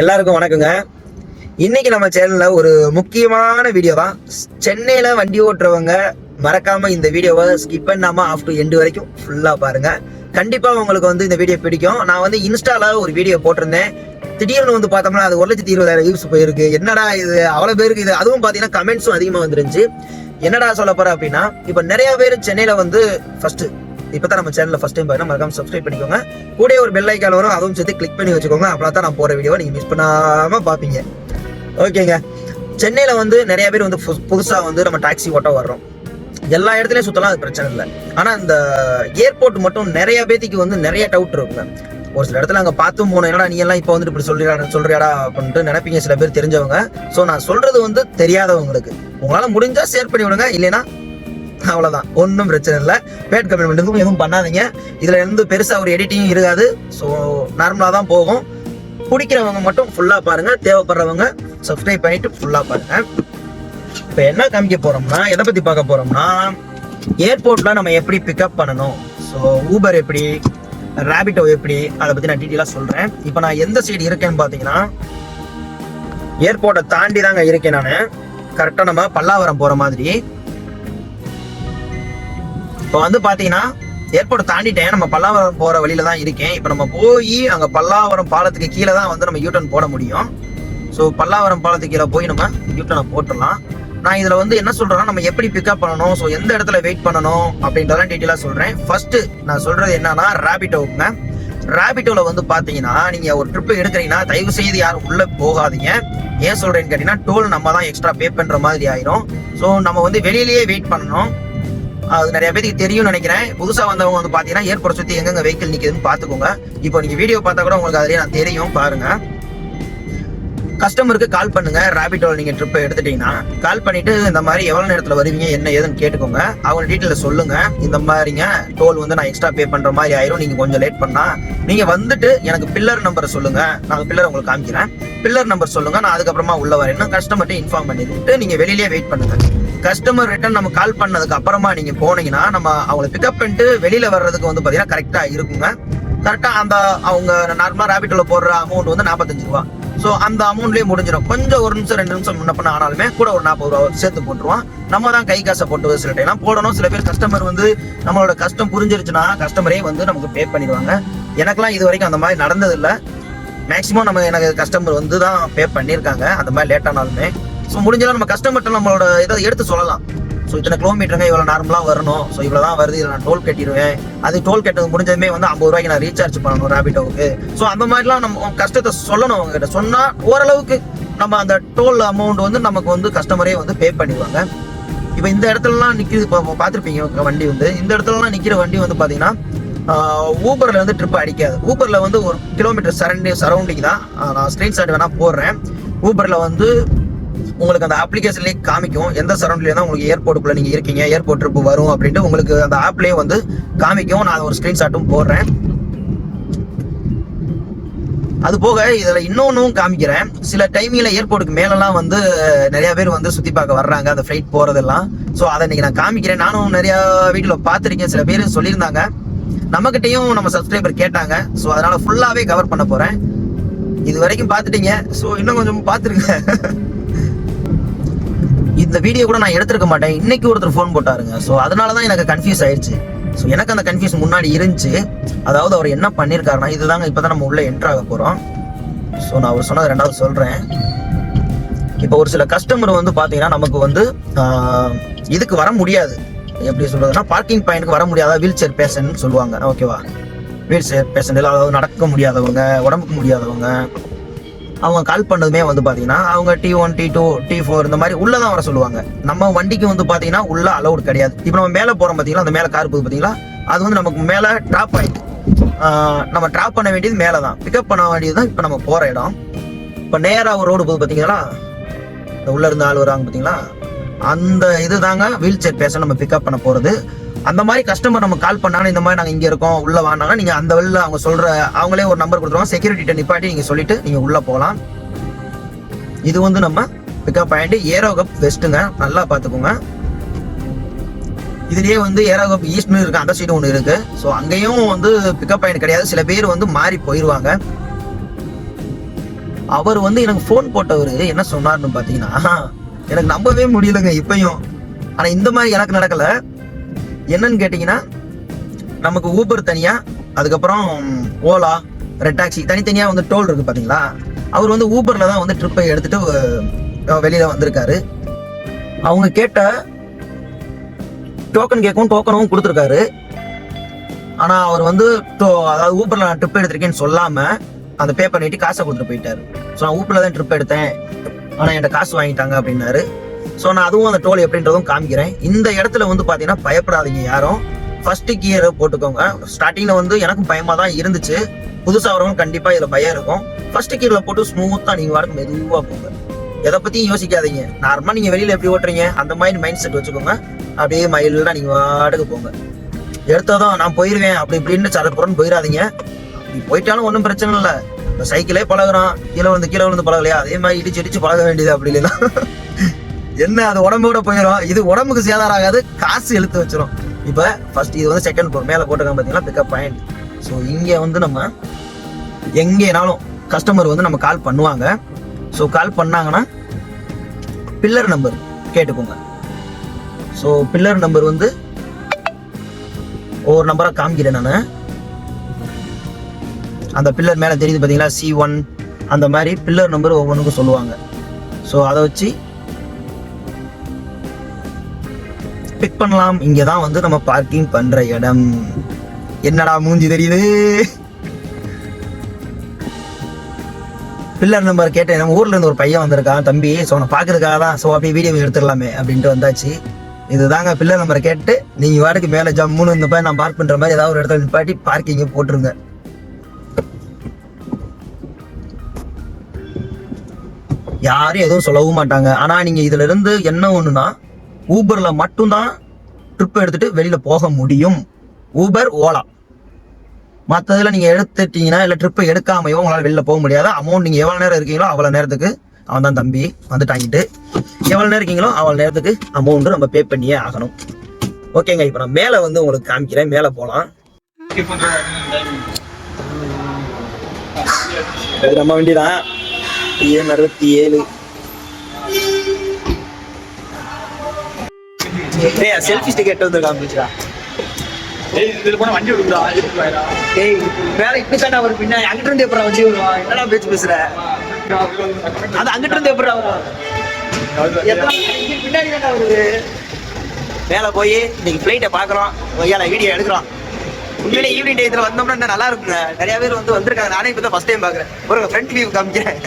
எல்லாருக்கும் வணக்கங்க. இன்னைக்கு நம்ம சேனல்ல ஒரு முக்கியமான வீடியோ தான் சென்னையில வண்டி ஓட்டுறவங்க மறக்காம இந்த வீடியோவை ஸ்கிப் பண்ணாம ஆஃப் டு எண்டு வரைக்கும் ஃபுல்லா பாருங்க. கண்டிப்பா உங்களுக்கு வந்து இந்த வீடியோ பிடிக்கும். நான் வந்து இன்ஸ்டால ஒரு வீடியோ போட்டிருந்தேன். திடீர்னு வந்து பார்த்தோம்னா அது ஒரு லட்சத்தி இருபதாயிரம் வியூஸ் போயிருக்கு. என்னடா இது? அவ்வளவு பேருக்கு இது? அதுவும் பாத்தீங்கன்னா கமெண்ட்ஸும் அதிகமா வந்துருந்துச்சு. என்னடா சொல்ல போகிறேன் அப்படின்னா இப்ப நிறைய பேர் சென்னையில வந்து ஃபர்ஸ்ட் இப்போ தான் நம்ம சேனலில் ஃபஸ்ட் டைம் பாருங்க மறக்காம சப்ஸ்கிரைப் பண்ணிக்கோங்க. கூட ஒரு பெல் ஐக்கால் வரும் அதுவும் சேர்த்து கிளிக் பண்ணி வச்சுக்கோங்க. அப்பதான் தான் நான் போகிற வீடியோ நீங்கள் மிஸ் பண்ணாமல் பார்ப்பீங்க ஓகேங்க சென்னையில் வந்து நிறைய பேர் வந்து புதுசாக வந்து நம்ம டாக்ஸி ஓட்ட வர்றோம். எல்லா இடத்துலையும் சுத்தலாம் அது பிரச்சனை இல்லை. ஆனால் இந்த ஏர்போர்ட் மட்டும் நிறைய பேத்திக்கு வந்து நிறைய டவுட் இருக்குங்க. ஒரு சில இடத்துல அங்கே பார்த்தும் போனோம். என்னடா நீ எல்லாம் இப்போ வந்துட்டு இப்படி சொல்கிறா சொல்றியாடா அப்படின்ட்டு நினைப்பீங்க சில பேர் தெரிஞ்சவங்க. ஸோ நான் சொல்றது வந்து தெரியாதவங்களுக்கு. உங்களால் முடிஞ்சா ஷேர் பண்ணி விடுங்க இல்லைன்னா அவ்வளோதான் ஒன்றும் பிரச்சனை இல்லை. பேட் கமெண்ட்டுக்கும் எதுவும் பண்ணாதீங்க. இதில் இருந்து பெருசாக ஒரு எடிட்டிங் இருக்காது. ஸோ நார்மலாக தான் போகும். பிடிக்கிறவங்க மட்டும் ஃபுல்லாக பாருங்கள் தேவைப்படுறவங்க சப்ஸ்கிரைப் பண்ணிட்டு ஃபுல்லாக பாருங்கள் இப்போ என்ன காமிக்க போகிறோம்னா எதை பற்றி பார்க்க போகிறோம்னா ஏர்போர்ட்டில் நம்ம எப்படி பிக்கப் பண்ணணும்? ஸோ ஊபர் எப்படி ரேபிட்டோ எப்படி அதை பற்றி நான் டீட்டெயிலாக சொல்கிறேன் இப்போ நான் எந்த சைடு இருக்கேன்னு பார்த்தீங்கன்னா ஏர்போர்ட்டை தாண்டி தாங்க இருக்கேன் நான். கரெக்டாக நம்ம பல்லாவரம் போகிற மாதிரி இப்போ வந்து பார்த்தீங்கன்னா ஏர்போர்ட் தாண்டிட்டேன். நம்ம பல்லாவரம் போகிற வழியில தான் இருக்கேன். இப்போ நம்ம போய் அங்கே பல்லாவரம் பாலத்துக்கு கீழே தான் வந்து நம்ம யூட்டர்ன் போட முடியும். ஸோ பல்லாவரம் பாலத்துக்கு கீழே போய் நம்ம யூட்டர்னை போட்டுடலாம். நான் இதில் வந்து என்ன சொல்கிறேன்னா நம்ம எப்படி பிக்கப் பண்ணணும்? ஸோ எந்த இடத்துல வெயிட் பண்ணணும்? அப்படின்றதெல்லாம் டீட்டெயிலாக சொல்கிறேன் ஃபர்ஸ்ட் நான் சொல்கிறது என்னன்னா ரேபிட்டோவுங்க ராபிட்டோவில் வந்து பார்த்தீங்கன்னா நீங்கள் ஒரு ட்ரிப்பு எடுக்கிறீங்கன்னா தயவு செய்து யாரும் உள்ளே போகாதீங்க. ஏன் சொல்கிறேன்னு கேட்டிங்கன்னா டோல் நம்ம தான் எக்ஸ்ட்ரா பே பண்ணுற மாதிரி ஆயிரும். ஸோ நம்ம வந்து வெளியிலேயே வெயிட் பண்ணணும். அது நிறைய பேருக்கு தெரியும்னு நினைக்கிறேன். புதுசாக வந்தவங்க வந்து பார்த்தீங்கன்னா ஏர்போர்ட் சுற்றி எங்கெங்க வெஹிக்கிள் நிற்கிதுன்னு பார்த்துக்கோங்க இப்போ நீங்கள் வீடியோ பார்த்தா கூட உங்களுக்கு அதிலே நான் தெரியும் பாருங்க. கஸ்டமருக்கு கால் பண்ணுங்க. ரேபிட்டோல நீங்கள் ட்ரிப் எடுத்துட்டீங்கன்னா கால் பண்ணிட்டு இந்த மாதிரி எவ்வளோ நேரத்தில் வருவீங்க என்ன ஏதுன்னு கேட்டுக்கோங்க. அவங்க டீட்டெயில் சொல்லுங்க. இந்த மாதிரிங்க டோல் வந்து நான் எக்ஸ்ட்ரா பே பண்ணுற மாதிரி ஆயிரும். நீங்கள் கொஞ்சம் லேட் பண்ணா நீங்கள் வந்துட்டு எனக்கு பில்லர் நம்பரை சொல்லுங்க. நாங்கள் பில்லர் உங்களுக்கு காமிக்கிறேன். பில்லர் நம்பர் சொல்லுங்க. நான் அதுக்கப்புறமா உள்ள வரேன். கஸ்டமர்கிட்ட இன்ஃபார்ம் பண்ணிட்டு நீங்கள் வெளியிலேயே வெயிட் பண்ணுங்க. கஸ்டமர் ரிட்டர்ன் நம்ம கால் பண்ணதுக்கு அப்புறமா நீங்க போனீங்கன்னா நம்ம அவங்களை பிக்கப் பண்ணிட்டு வெளியில வர்றதுக்கு வந்து பாத்தீங்கன்னா கரெக்டா இருக்குங்க. கரெக்டா அந்த அவங்க நார்மலா ரேபிட்டோல போடுற அமௌண்ட் வந்து நாற்பத்தஞ்சு ரூபா. ஸோ அந்த அமௌண்ட்லயே முடிஞ்சிடும் கொஞ்சம் ஒரு நிமிஷம் ரெண்டு நிமிஷம் முன்ன பண்ண ஆனாலுமே கூட ஒரு நாற்பது ரூபா சேர்த்து போட்டுருவான். நம்ம தான் கை காசை போட்டு சில டைம்லாம் போடணும். சில பேர் கஸ்டமர் வந்து நம்மளோட கஷ்டம் புரிஞ்சிருச்சுன்னா கஸ்டமரே வந்து நமக்கு பே பண்ணிடுவாங்க. எனக்குலாம் இது வரைக்கும் அந்த மாதிரி நடந்தது இல்லை மேக்ஸிமம் நம்ம எனக்கு கஸ்டமர் வந்து தான் பே பண்ணியிருக்காங்க. அந்த மாதிரி லேட் ஆனாலுமே. ஸோ முடிஞ்சாலும் நம்ம கஸ்டமர்கிட்ட நம்மளோட இதை எடுத்து சொல்லலாம். ஸோ இத்தனை கிலோமீட்டருங்க இவ்வளோ நார்மலாக வரணும். ஸோ இவ்வளோ தான் வருது. இதில் நான் டோல் கட்டிடுவேன். அது டோல் கட்டது முடிஞ்சதுமே வந்து ஐம்பது ரூபாய்க்கு நான் ரீசார்ஜ் பண்ணணும் ரேபிட்டோவுக்கு ஸோ அந்த மாதிரிலாம் நம்ம கஷ்டத்தை சொல்லணும் அவங்ககிட்ட. சொன்னால் ஓரளவுக்கு நம்ம அந்த டோல் அமௌண்ட் வந்து நமக்கு வந்து கஸ்டமரே வந்து பே பண்ணிடுவாங்க. இப்போ இந்த இடத்துலலாம் நிற்கிது இப்போ பார்த்துருப்பீங்க வண்டி வந்து. இந்த இடத்துலலாம் நிற்கிற வண்டி வந்து பார்த்தீங்கன்னா ஊபரில் வந்து ட்ரிப் அடிக்காது. ஊபரில் வந்து ஒரு கிலோமீட்டர் சரண்டி சரௌண்டிங் தான். நான் ஸ்க்ரீன்ஷாட் வேணால் போடுறேன். ஊபரில் வந்து உங்களுக்கு அந்த அப்ளிகேஷன்லேயே காமிக்கும். எந்த சரௌண்ட்லேயே தான் உங்களுக்கு ஏர்போர்ட்டுக்குள்ளே நீங்கள் இருக்கீங்க ஏர்போர்ட் ட்ரிப் வரும் அப்படின்ட்டு உங்களுக்கு அந்த ஆப்லேயே வந்து காமிக்கும். நான் ஒரு ஸ்க்ரீன்ஷாட்டும் போடுறேன். அது போக இதில் இன்னொன்றும் காமிக்கிறேன். சில டைமிங்கில் ஏர்போர்ட்டுக்கு மேலலாம் வந்து நிறையா பேர் வந்து சுற்றி பார்க்க வர்றாங்க அந்த ஃப்ளைட் போகிறதெல்லாம் ஸோ அதை இன்னைக்கு நான் காமிக்கிறேன். நானும் நிறையா வீட்டில் பார்த்துருக்கேன். சில பேர் சொல்லியிருந்தாங்க. நம்மக்கிட்டையும் நம்ம சப்ஸ்கிரைபர் கேட்டாங்க. ஸோ அதனால் ஃபுல்லாகவே கவர் பண்ண போகிறேன் இது வரைக்கும் பார்த்துட்டீங்க. ஸோ இன்னும் கொஞ்சம் பார்த்துருங்க. இந்த வீடியோ கூட நான் எடுத்திருக்க மாட்டேன். இன்னைக்கு ஒருத்தர் ஃபோன் போட்டாருங்க. ஸோ அதனால தான் எனக்கு கன்ஃபியூஸ் ஆயிடுச்சு. ஸோ எனக்கு அந்த கன்ஃபியூஸ் முன்னாடி இருந்துச்சு. அதாவது அவர் என்ன பண்ணியிருக்காருன்னா இதுதாங்க இப்போ தான் நம்ம உள்ளே என்ட்ராக போகிறோம் ஸோ நான் அவர் சொன்னது ரெண்டாவது சொல்கிறேன் இப்போ ஒரு சில கஸ்டமர் வந்து பார்த்தீங்கன்னா நமக்கு வந்து இதுக்கு வர முடியாது. எப்படி சொல்றதுன்னா பார்க்கிங் பாயிண்ட்க்கு வர முடியாத வீல் சேர் பேஷண்ட் சொல்லுவாங்க. ஓகேவா? வீல் சேர் பேஷண்ட் அதாவது நடக்க முடியாதவங்க உடம்புக்கு முடியாதவங்க. அவங்க கால் பண்ணதுமே வந்து பார்த்தீங்கன்னா அவங்க T one T two T four இந்த மாதிரி உள்ளே தான் வர சொல்லுவாங்க. நம்ம வண்டிக்கு வந்து பார்த்தீங்கன்னா உள்ள அலௌட் கிடையாது. இப்போ நம்ம மேலே போகிறோம் பாத்தீங்களா அந்த மேலே கார் போகுது பார்த்தீங்களா அது வந்து நமக்கு மேலே ட்ராப் ஆகிடுது நம்ம ட்ராப் பண்ண வேண்டியது மேலே தான் பிக்கப் பண்ண வேண்டியது தான் இப்போ நம்ம போகிற இடம். இப்போ நேராக ஒரு ரோடு போகுது பார்த்தீங்களா இந்த உள்ள இருந்து ஆள் வராங்க பார்த்தீங்களா அந்த இது தாங்க வீல் சேர் பேச நம்ம பிக்கப் பண்ண போகிறது அந்த மாதிரி கஸ்டமர் நம்ம கால் பண்ணாலும் இந்த மாதிரி நாங்கள் இங்கே இருக்கோம் உள்ள வாங்கினாங்க நீங்கள் அந்த வெளில அவங்க சொல்கிற அவங்களே ஒரு நம்பர் கொடுத்துருவாங்க. செக்யூரிட்டிகிட்ட நிப்பாட்டி நீங்கள் சொல்லிட்டு நீங்கள் உள்ளே போகலாம். இது வந்து நம்ம பிக்கப் பாயிண்ட் ஏரோ கப் வெஸ்ட்டுங்க நல்லா பார்த்துக்கோங்க. இதுலேயே வந்து ஏரோ கப் ஈஸ்ட்னு இருக்கு அந்த சைடு ஒன்று இருக்கு. ஸோ அங்கேயும் வந்து பிக்கப் பாயிண்ட் கிடையாது. சில பேர் வந்து மாறி போயிடுவாங்க அவர் வந்து எனக்கு ஃபோன் போட்டவர் என்ன சொன்னார்னு பார்த்தீங்கன்னா எனக்கு நம்பவே முடியலங்க இப்பயும். ஆனால் இந்த மாதிரி எனக்கு நடக்கலை. என்னன்னு கேட்டிங்கன்னா நமக்கு ஊபர் தனியா அதுக்கப்புறம் ஓலா ரெட் டாக்ஸி தனித்தனியாக வந்து டோல் இருக்கு பார்த்தீங்களா அவர் வந்து ஊபரில் தான் வந்து ட்ரிப்பை எடுத்துட்டு வெளியில் வந்திருக்காரு. அவங்க கேட்ட டோக்கன் கேட்கவும் டோக்கனும் கொடுத்துருக்காரு. ஆனால் அவர் வந்து டோ- அதாவது ஊபரில் நான் ட்ரிப் எடுத்திருக்கேன்னு சொல்லாமல் அந்த பே பண்ணிட்டு காசை கொடுத்துட்டு போயிட்டாரு. ஸோ நான் ஊபரில் தான் ட்ரிப் எடுத்தேன். ஆனால் என்கிட்ட காசு வாங்கிட்டாங்க அப்படின்னாரு. ஸோ நான் அதுவும் அந்த டோல் எப்படின்றதும் காமிக்கிறேன். இந்த இடத்துல வந்து பார்த்தீங்கன்னா பயப்படாதீங்க யாரும். ஃபர்ஸ்ட் கியர் போட்டுக்கோங்க. ஸ்டார்டிங்கில் வந்து எனக்கும் பயமாக தான் இருந்துச்சு. புதுசாக வரவங்க கண்டிப்பாக இதில் பயம் இருக்கும். ஃபர்ஸ்ட் கியரில் போட்டு ஸ்மூத்தாக நீங்கள் வாடகை மெதுவாக போங்க. எதை பற்றியும் யோசிக்காதீங்க. நார்மலாக நீங்கள் வெளியில் எப்படி ஓட்டுறீங்க அந்த மாதிரி மைண்ட் செட் வச்சுக்கோங்க. அப்படியே மைல்டா நீங்கள் வாடகை போங்க. எடுத்ததும் நான் போயிடுவேன் அப்படி இப்படின்னு சரப்புறன்னு போயிடாதீங்க அப்படி போயிட்டாலும் ஒன்றும் பிரச்சனை இல்லை. இப்போ சைக்கிளே பழகுறான். கீழே விழுந்து கீழே விழுந்து பழகலையா? அதே மாதிரி இடிச்சு இடிச்சு பழக வேண்டியது அப்படி இல்லைன்னா. என்ன அது உடம்போட போயிடும் இது உடம்புக்கு சேதாரம் ஆகாது காசு இழுத்து வச்சிரும். இப்போ ஃபர்ஸ்ட் இது வந்து செகண்ட் ஃபோர் மேலே போட்டுருக்காங்க பார்த்தீங்கன்னா பிக்கப் பாயிண்ட் ஸோ இங்கே வந்து நம்ம எங்கேனாலும் கஸ்டமர் வந்து நம்ம கால் பண்ணுவாங்க. ஸோ கால் பண்ணாங்கன்னா பில்லர் நம்பர் கேட்டுக்கோங்க. ஸோ பில்லர் நம்பர் வந்து ஒவ்வொரு நம்பராக காமிக்கிறேன் நான். அந்த பில்லர் மேலே தெரியுது பார்த்தீங்களா சி ஒன் அந்த மாதிரி பில்லர் நம்பர் ஒவ்வொன்றுக்கும் சொல்லுவாங்க. ஸோ அதை வச்சு பிக் பண்ணலாம். இங்கே தான் வந்து நம்ம பார்க்கிங் பண்ணுற இடம். என்னடா மூஞ்சி தெரியுது? பில்லர் நம்பர் கேட்டேன். நம்ம ஊர்ல இருந்து ஒரு பையன் வந்திருக்கான். தம்பி ஸோ அவனை பார்க்கறதுக்காக தான். ஸோ அப்படியே வீடியோ எடுத்துடலாமே அப்படின்ட்டு வந்தாச்சு. இதுதாங்க பில்லர் நம்பரை கேட்டு நீங்கள் வாடகைக்கு மேலே ஜம்முன்னு இந்த பையன் நான் பார்க் பண்ணுற மாதிரி ஏதாவது ஒரு இடத்துல நிப்பாட்டி பார்க்கிங்க போட்டுருங்க. யாரும் எதுவும் சொல்லவும் மாட்டாங்க. ஆனால் நீங்கள் இதுலேருந்து என்ன ஒன்றுனா ஊபரில் மட்டும்தான் ட்ரிப் எடுத்துட்டு வெளியில் போக முடியும். ஊபர் ஓலா. மற்றதில் நீங்கள் எடுத்துட்டீங்கன்னா இல்லை ட்ரிப்பை எடுக்காமையோ உங்களால் வெளில போக முடியாது? அமௌண்ட் நீங்கள் எவ்வளோ நேரம் இருக்கீங்களோ அவ்வளோ நேரத்துக்கு அவன் தான் தம்பி வந்துட்டாங்கிட்டு எவ்வளோ நேரம் இருக்கீங்களோ அவ்வளோ நேரத்துக்கு அமௌண்ட் நம்ம பே பண்ணியே ஆகணும். ஓகேங்க இப்போ நான் மேலே வந்து உங்களுக்கு காமிக்கிறேன். மேலே போகலாம் அது நம்ம வண்டி தான் ஏழு அறுபத்தி ஏழு. செல்ஃபி ஸ்டிக் எட்டு வந்து காமிச்சுடா இதுல போனா வண்டி விடுதா ஏய் வேற இப்படி தானே அவர் பின்ன அங்கிட்டு இருந்து எப்பறம் வண்டி வருவான் என்னடா பேச்சு பேசுற? அது அங்கிட்டு இருந்து எப்பறம் வரும் பின்னாடி தானே வருது. மேல போய் இன்னைக்கு ஃபிளைட்டை பாக்குறோம். ஐயால வீடியோ எடுக்கிறோம். உண்மையிலே ஈவினிங் டயத்துல வந்தோம்னா இன்னும் நல்லா இருக்குங்க நிறைய பேர் வந்து வந்திருக்காங்க. நானே இப்போ தான் ஃபர்ஸ்ட் டைம் பாக்குறேன். ஒரு ஃப்ரண்ட் வியூ காமிக்கிறேன்.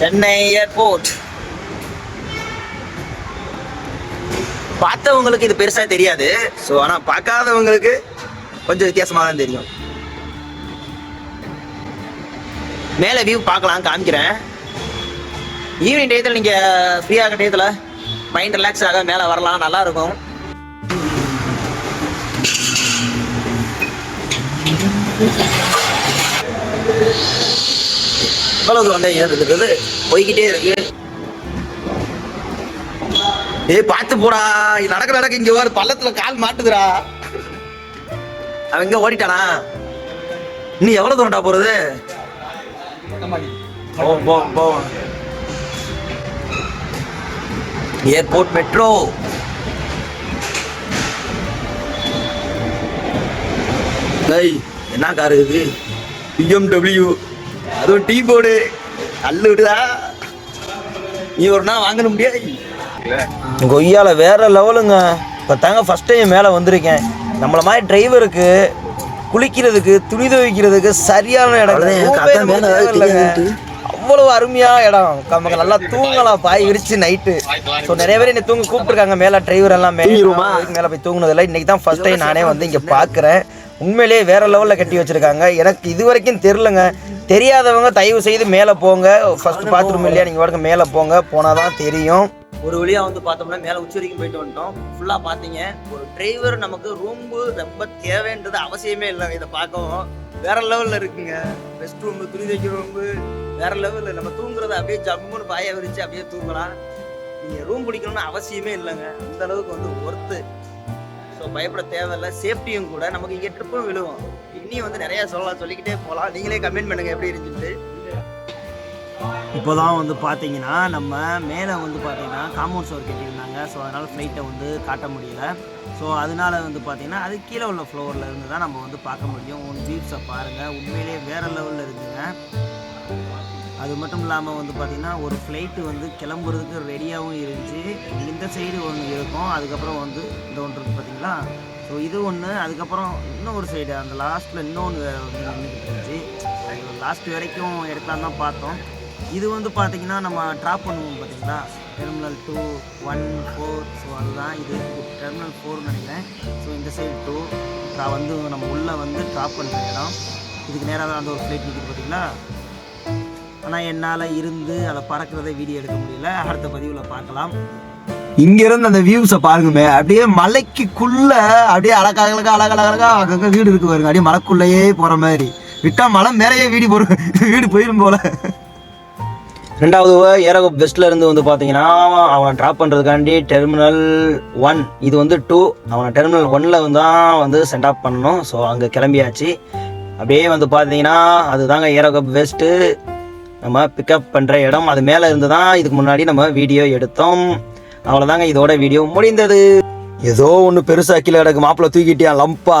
சென்னை ஏர்போர்ட் பார்த்தவங்களுக்கு இது பெருசாக தெரியாது. ஸோ ஆனால் பார்க்காதவங்களுக்கு கொஞ்சம் வித்தியாசமாக தான் தெரியும். மேலே வியூ பார்க்கலாம் காமிக்கிறேன். ஈவினிங் டயத்தில் நீங்கள் ஃப்ரீயாக டயத்தில் மைண்ட் ரிலாக்ஸ் ஆக மேலே வரலாம் நல்லா இருக்கும். ஹலோ வந்து தான் ஏறுறது போய்கிட்டே இருக்கு. ஏய் பார்த்து போடா. இது நடக்க நடக்க இங்க ஒரு பள்ளத்துல கால் மாட்டுதுடா. அவன் எங்க ஓடிட்டானா? நீ எவ்வளவு தூரம்டா போறது? போ போ போ. Airport metro. டேய் என்ன கார் இது? பிஎம்டபிள்யூ அதுவும் டீ போர்டு. அல்லு விடுதா நீ ஒரு நாள் வாங்கணும் முடியாது. கொய்யால வேற லெவலுங்க. இப்போ தாங்க ஃபர்ஸ்ட் டைம் மேலே வந்திருக்கேன். நம்மள மாதிரி டிரைவருக்கு குளிக்கிறதுக்கு துணி துவைக்கிறதுக்கு சரியான இடம் அவ்வளவு அருமையா இடம். நமக்கு நல்லா தூங்கலாம். பாய் விரிச்சு நைட்டு ஸோ நிறைய பேர் என்னை தூங்க கூப்பிட்டுருக்காங்க. மேலே டிரைவர் எல்லாம் மேலே போய் தூங்குனதில்லை இன்னைக்கு தான் ஃபர்ஸ்ட் டைம் நானே வந்து இங்கே பார்க்குறேன் உண்மையிலேயே வேற லெவலில் கட்டி வச்சிருக்காங்க. எனக்கு இது வரைக்கும் தெரிலங்க தெரியாதவங்க தயவு செய்து மேலே போங்க. ஃபர்ஸ்ட் பாத்ரூம் இல்லையா? நீங்கள் வாடகை மேலே போங்க. போனால் தான் தெரியும். ஒரு வழியாக வந்து பார்த்தோம்னா மேலே உச்சி வரைக்கும் போயிட்டு வந்துட்டோம். ஃபுல்லாக பார்த்தீங்க. ஒரு டிரைவர் நமக்கு ரூம்பு ரொம்ப தேவைன்றது அவசியமே இல்லை. இதை பார்க்கவும் வேற லெவலில் இருக்குங்க. ரெஸ்ட் ரூமு துணி தைக்கிற ரூம்பு வேற லெவலில் நம்ம தூங்குறத அப்படியே ஜம்முன்னு பாய விரிச்சு அப்படியே தூங்கலாம். நீங்கள் ரூம் பிடிக்கணும்னு அவசியமே இல்லைங்க. அந்த அளவுக்கு வந்து ஒர்த்து ஸோ பயப்பட தேவையில்ல. சேஃப்டியும் கூட. நமக்கு இங்கே ட்ரிப்பும் விழுவோம். இன்னும் வந்து நிறைய சொல்லலாம். சொல்லிக்கிட்டே போகலாம். நீங்களே கமெண்ட் பண்ணுங்க எப்படி இருந்துச்சு. இப்போ தான் வந்து பார்த்தீங்கன்னா நம்ம மேலே வந்து பார்த்தீங்கன்னா காம்பவுண்ட் ஸ்டோர் கட்டியிருந்தாங்க. ஸோ அதனால் ஃப்ளைட்டை வந்து காட்ட முடியல. ஸோ அதனால வந்து பார்த்தீங்கன்னா அது கீழே உள்ள ஃப்ளோரில் இருந்து தான் நம்ம வந்து பார்க்க முடியும். உன் வியூஸை பாருங்கள் உண்மையிலேயே வேறு லெவலில் இருக்குங்க. அது மட்டும் இல்லாமல் வந்து பார்த்திங்கன்னா ஒரு ஃப்ளைட்டு வந்து கிளம்புறதுக்கு ரெடியாகவும் இருந்துச்சு. இந்த சைடு ஒன்று இருக்கும். அதுக்கப்புறம் வந்து இந்த ஒன்று இருக்குது பார்த்தீங்களா ஸோ இது ஒன்று அதுக்கப்புறம் இன்னொரு சைடு அந்த லாஸ்ட்டில் இன்னொன்று நின்றுக்கிட்டு இருந்துச்சு. லாஸ்ட் வரைக்கும் எடுக்கலாம் தான் பார்த்தோம். இது வந்து பார்த்திங்கன்னா நம்ம ட்ராப் பண்ணுவோம் பார்த்திங்களா terminal two one four so அதுதான் இது. டெர்மினல் ஃபோர்னு நினைக்கிறேன். ஸோ இந்த சைடு டூ வந்து நம்ம உள்ளே வந்து ட்ராப் பண்ணுற இடம். இதுக்கு நேராக தான் அந்த ஒரு ஃப்ளைட் நிற்கிது பார்த்திங்களா ஆனால் என்னால் இருந்து அதை பறக்கிறத வீடியோ எடுக்க முடியல. அடுத்த பதிவில் பார்க்கலாம். இங்க இருந்து அந்த வியூஸை பாருங்கமே. அப்படியே மலைக்குள்ள அப்படியே அழகழகா அழகழகா அங்கங்க வீடு இருக்கு பாருங்க. அப்படியே மலைக்குள்ளேயே போற மாதிரி. விட்டா மலை மேலேயே வீடு போற வீடு போயிடும் போல. ரெண்டாவது ஏரோ பெஸ்ட்ல இருந்து வந்து பாத்தீங்கன்னா அவனை ட்ராப் பண்றதுக்காண்டி டெர்மினல் ஒன் இது வந்து டூ அவனை டெர்மினல் ஒன்ல வந்து தான் வந்து சென்ட் ஆஃப் பண்ணணும். ஸோ அங்கே கிளம்பியாச்சு. அப்படியே வந்து பார்த்தீங்கன்னா அதுதாங்க ஏரோ கப் வெஸ்ட்டு நம்ம பிக்கப் பண்ணுற இடம் அது மேலே இருந்து தான் இதுக்கு முன்னாடி நம்ம வீடியோ எடுத்தோம். அவ்வளோதாங்க இதோட வீடியோ முடிந்தது. ஏதோ ஒன்று பெருசாக கீழே கிடக்கு. மாப்பிள்ளை தூக்கிட்டியான் லம்பா.